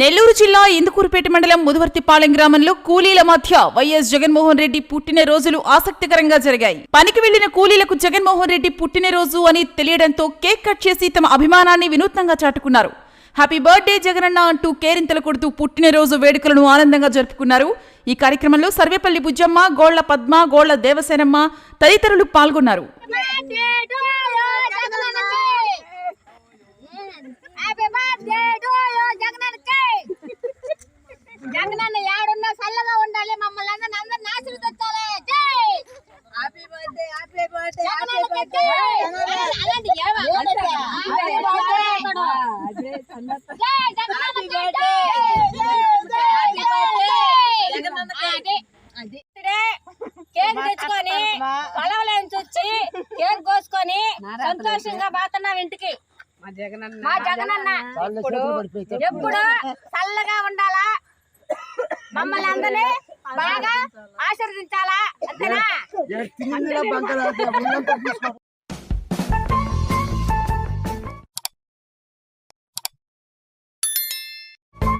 నెల్లూరు జిల్లా ఇందుకూరుపేట మండలం ముదువర్తిపాలెం గ్రామంలో కూలీల మధ్య వైఎస్ జగన్మోహన్ రెడ్డి పుట్టినరోజులు ఆసక్తికరంగా జరిగాయి. పనికి వెళ్ళిన కూలీలకు జగన్మోహన్ రెడ్డి పుట్టినరోజు అని తెలియడంతో కేక్ కట్ చేసి తమ అభిమానాన్ని వినూత్నంగా చాటుకున్నారు. హ్యాపీ బర్త్డే జగనన్న అంటూ కేరింతలు కొడుతూ పుట్టినరోజు వేడుకలను ఆనందంగా జరుపుకున్నారు. ఈ కార్యక్రమంలో సర్వేపల్లి బుజ్జమ్మ గోళ్ళ పద్మ గోళ్ళ దేవసేనమ్మ తదితరులు పాల్గొన్నారు హ్యాపీ బర్త్డే టు యు జగనన్నకి జగనన్న యాడున్నా చల్లగా ఉండాలి మమ్మల్ని అందరిని అందరిని ఆశీర్వదించాలి జై! Happy birthday happy birthday happy జగనన్నకి బర్త్డే జై! అలాంటి ఏమో హ్యాపీ బర్త్డే జై! జగనన్నకి జై! హ్యాపీ బర్త్డే అది. అది. కేక్ తెచ్చుకొని పొలంలోంచి కేక్ కోసుకొని సంతోషంగా పోతున్నాం ఇంటికి. మా జగనన్న మా జగనన్న ఎప్పుడు ఎప్పుడు చల్లగా ఉండాలా? మమ్మల్ని అందరినీ బాగా ఆశీర్వదించాలా? అంతేనా?